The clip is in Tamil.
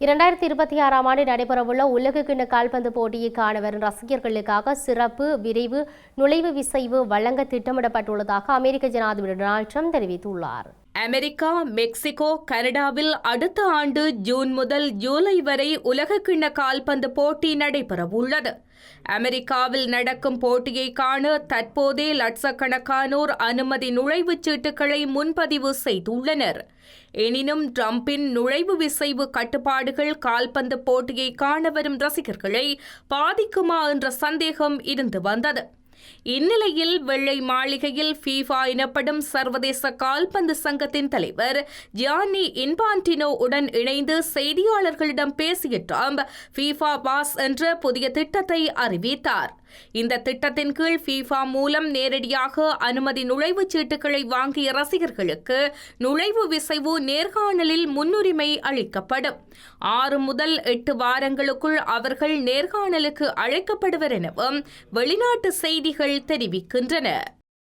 இரண்டாயிரத்தி இருபத்தி ஆறாம் ஆண்டு நடைபெறவுள்ள உலகக்கிண்ண கால்பந்து போட்டியை காண வரும் ரசிகர்களுக்காக சிறப்பு விரைவு நுழைவு விசைவு வழங்க திட்டமிடப்பட்டுள்ளதாக அமெரிக்க ஜனாதிபதி டொனால்ட் ட்ரம்ப் தெரிவித்துள்ளார். அமெரிக்கா மெக்சிகோ கனடாவில் அடுத்த ஆண்டு ஜூன் முதல் ஜூலை வரை உலகக்கிண்ண கால்பந்து போட்டி நடைபெறவுள்ளது. அமெரிக்காவில் நடக்கும் போட்டியை காண தற்போதே லட்சக்கணக்கானோர் அனுமதி நுழைவுச் சீட்டுகளை முன்பதிவு செய்துள்ளனர். எனினும் ட்ரம்பின் நுழைவு விசைவு கட்டுப்பாடுகள் கால்பந்து போட்டியை காண வரும் ரசிகர்களை பாதிக்குமா என்ற சந்தேகம் இருந்து வந்தது. இந்நிலையில் வெள்ளை மாளிகையில் ஃபீஃபா எனப்படும் சர்வதேச கால்பந்து சங்கத்தின் தலைவர் ஜியானி இன்பான்டினோ உடன் இணைந்து செய்தியாளர்களிடம் பேசிய ட்ரம்ப் ஃபீஃபா பாஸ் என்ற புதிய திட்டத்தை அறிவித்தார். இந்த திட்டத்தின் கீழ் ஃபீஃபா மூலம் நேரடியாக அனுமதி நுழைவுச் சீட்டுகளை வாங்கிய ரசிகர்களுக்கு நுழைவு விசைவு நேர்காணலில் முன்னுரிமை அளிக்கப்படும். ஆறு முதல் எட்டு வாரங்களுக்குள் அவர்கள் நேர்காணலுக்கு அழைக்கப்படுவர் எனவும் வெளிநாட்டு செய்திகள் தெரிவிக்கின்றன.